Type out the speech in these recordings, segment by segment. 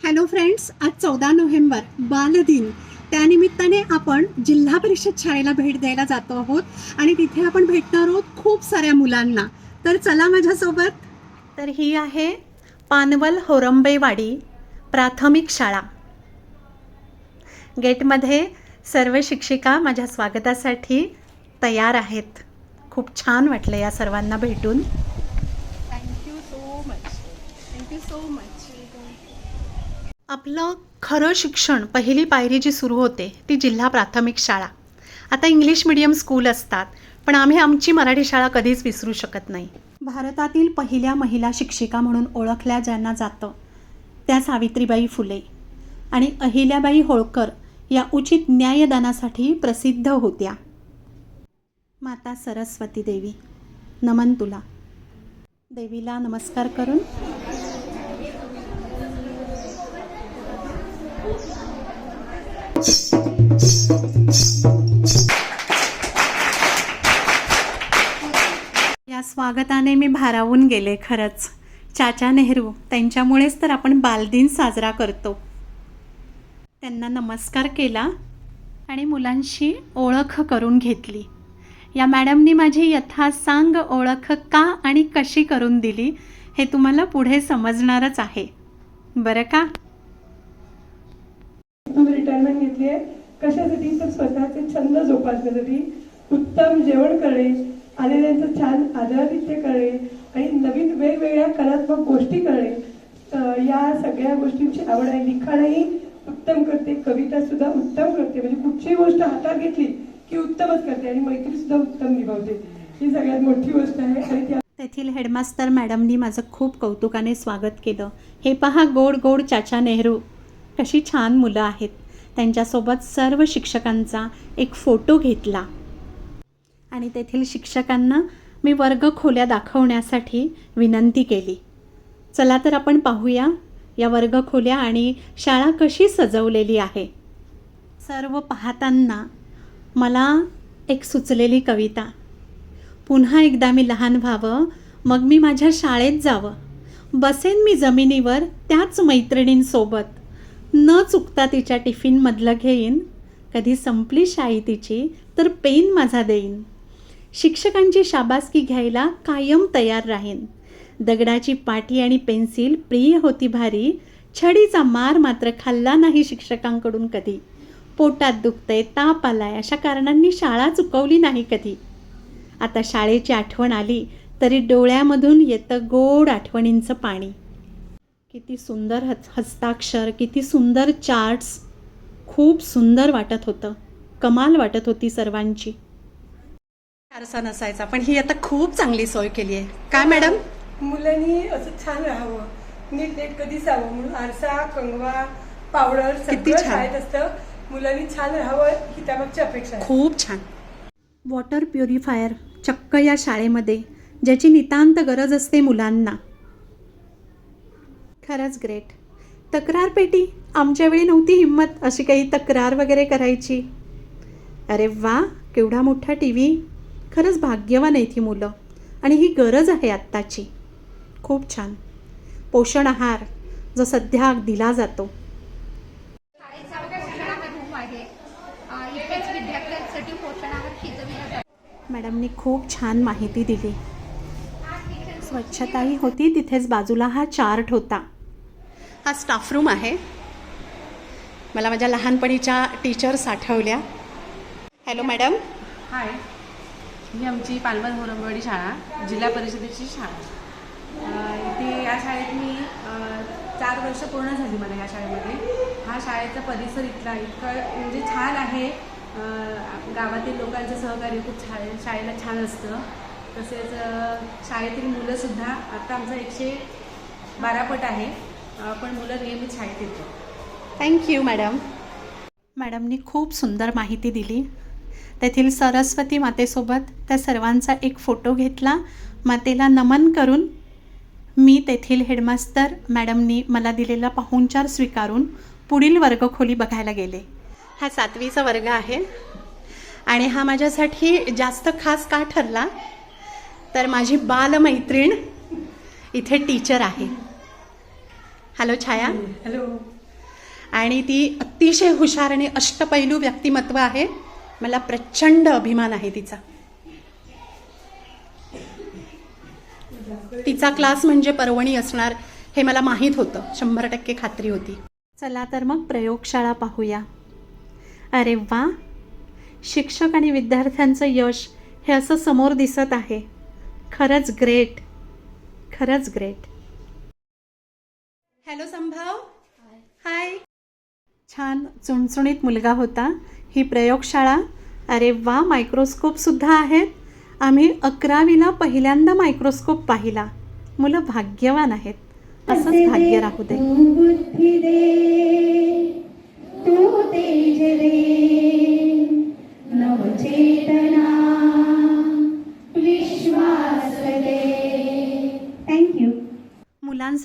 Hello friends आज चौदा November बालदिन. त्यानिमित्ताने आपण जिल्हा परिषद शाळेला भेट द्यायला जातो आहोत आणि तिथे आपण भेटणार आहोत खूप साऱ्या मुलांना. तर चला माझ्यासोबत. तर ही आहे पानवल होरंबेवाडी प्राथमिक शाळा. गेटमध्ये सर्व शिक्षिका माझ्या स्वागतासाठी तयार आहेत. खूप छान वाटलं या सर्वांना भेटून. Thank you so much thank you so much आपलं खरं शिक्षण पहिली पायरी जी सुरू होते ती जिल्हा प्राथमिक शाळा. आता इंग्लिश मिडियम स्कूल असतात पण आम्ही आमची मराठी शाळा कधीच विसरू शकत नाही. भारतातील पहिल्या महिला शिक्षिका म्हणून ओळखल्या ज्यांना जातं त्या सावित्रीबाई फुले. आणि अहिल्याबाई होळकर या उचित न्यायदानासाठी प्रसिद्ध होत्या. माता सरस्वती देवी नमन तुला. देवीला नमस्कार करून या स्वागताने मी भारावून गेले खरंच. चाचा नेहरू त्यांच्यामुळेच तर आपण बालदिन साजरा करतो. त्यांना नमस्कार केला आणि मुलांशी ओळख करून घेतली. या मॅडमनी माझी यथासांग ओळख का आणि कशी करून दिली हे तुम्हाला पुढे समजणारच आहे. बरं का? रिटायरमेंट घेतली आहे. कशासाठी? तर स्वतःचे छंद जोपासण्यासाठी उत्तम जेवण करणे आलेल्यांचं छान आदरातिथ्य करणे आणि नवीन वेगवेगळ्या कलात्मक गोष्टी करणे. या सगळ्या गोष्टींची आवड आहे. लिखाणही उत्तम करते. कविता सुद्धा उत्तम करते. म्हणजे कुठचीही गोष्ट हातात घेतली की उत्तमच करते आणि मैत्री सुद्धा उत्तम निभावते. ही सगळ्यात मोठी गोष्ट आहे. आणि त्या तेथील हेडमास्तर मॅडमनी माझं खूप कौतुकाने स्वागत केलं. हे पहा गोड गोड चाचा नेहरू. कशी छान मुलं आहेत. त्यांच्यासोबत सर्व शिक्षकांचा एक फोटो घेतला. आणि तेथील शिक्षकांना मी वर्ग खोल्या दाखवण्यासाठी विनंती केली. चला तर आपण पाहूया या वर्ग खोल्या आणि शाळा कशी सजवलेली आहे. सर्व पाहताना मला एक सुचलेली कविता. पुन्हा एकदा मी लहान व्हावं मग मी माझ्या शाळेत जावं. बसेन मी जमिनीवर त्याच मैत्रिणींसोबत. न चुकता तिच्या टिफिनमधलं घेईन कधी संपली शाई तिची तर पेन माझा देईन. शिक्षकांची शाबासकी घ्यायला कायम तयार राहीन. दगडाची पाटी आणि पेन्सिल प्रिय होती भारी छडीचा मार मात्र खाल्ला नाही शिक्षकांकडून कधी. पोटात दुखतंय ताप आलाय अशा कारणांनी शाळा चुकवली नाही कधी. आता शाळेची आठवण आली तरी डोळ्यामधून येतं गोड आठवणींचं पाणी. किती सुंदर हस हस्ताक्षर किती सुंदर चार्ट्स खूप सुंदर वाटत होतं. कमाल वाटत होती सर्वांची. आरसा नसायचा पण ही आता खूप चांगली सोय केली आहे. काय मॅडम? मुलांनी असं छान राहावं. नीट नेट कधी जावं म्हणून आरसा कंगवा पावडर किती सगळं छान. शाळेत असतं. मुलांनी छान राहावं ही त्यामागची अपेक्षा आहे. खूप छान. वॉटर प्युरिफायर चक्क या शाळेमध्ये ज्याची नितांत गरज असते मुलांना. खरंच ग्रेट तक्रार पेटी? आमच्या वेळी नव्हती हिंमत अशी काही तक्रार वगैरे करायची. अरे वा केवढा मोठा टी व्ही खरंच भाग्यवान आहेत ही मुलं. आणि ही गरज आहे आत्ताची. खूप छान. पोषण आहार जो सध्या दिला जातो. मॅडमनी खूप छान माहिती दिली. स्वच्छताही होती तिथेच बाजूला हा चार्ट होता. हा स्टाफ रूम आहे. मला माझ्या लहानपणीच्या टीचर्स आठवल्या. हॅलो मॅडम हाय ही आमची पालवन होरंबवाडी शाळा जिल्हा परिषदेची शाळा. इथे या शाळेत मी चार वर्ष पूर्ण झाली मला या शाळेमध्ये. हा शाळेचा परिसर इथला इतकं म्हणजे छान आहे. गावातील लोकांचं सहकार्य खूप छान शाळेला छान असतं. तसेच शाळेतील मुलंसुद्धा आत्ता आमचं एकशे बारा पट आहे. पण मुलं नियमित शाळेत येतात थँक्यू मॅडम मॅडमनी खूप सुंदर माहिती दिली. तेथील सरस्वती मातेसोबत त्या सर्वांचा एक फोटो घेतला. मातेला नमन करून मी तेथील हेडमास्तर मॅडमनी मला दिलेला पाहुणचार स्वीकारून पुढील वर्गखोली बघायला गेले. हा सातवीचा वर्ग आहे. आणि हा माझ्यासाठी जास्त खास का ठरला? तर माझी बालमैत्रीण इथे टीचर आहे. हॅलो छाया हॅलो आणि ती अतिशय हुशार आणि अष्टपैलू व्यक्तिमत्व आहे. मला प्रचंड अभिमान आहे तिचा. तिचा क्लास म्हणजे पर्वणी असणार हे मला माहीत होतं. शंभर टक्के खात्री होती. चला तर मग प्रयोगशाळा पाहूया. अरे वा! शिक्षक आणि विद्यार्थ्यांचं यश हे असं समोर दिसत आहे. खरंच ग्रेट खरंच ग्रेट हॅलो संभाव. हाय छान चुणचुणीत मुलगा होता. ही प्रयोगशाळा अरे वा मायक्रोस्कोपसुद्धा आहेत. आम्ही अकरावीला पहिल्यांदा मायक्रोस्कोप पाहिला. मुलं भाग्यवान आहेत. असंच भाग्य राहू दे.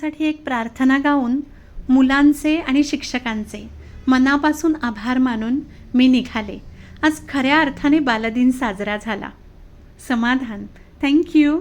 त्यांच्यासाठी एक प्रार्थना गाऊन मुलांचे आणि शिक्षकांचे मनापासून आभार मानून मी निघाले. आज खऱ्या अर्थाने बालदिन साजरा झाला. समाधान. थँक्यू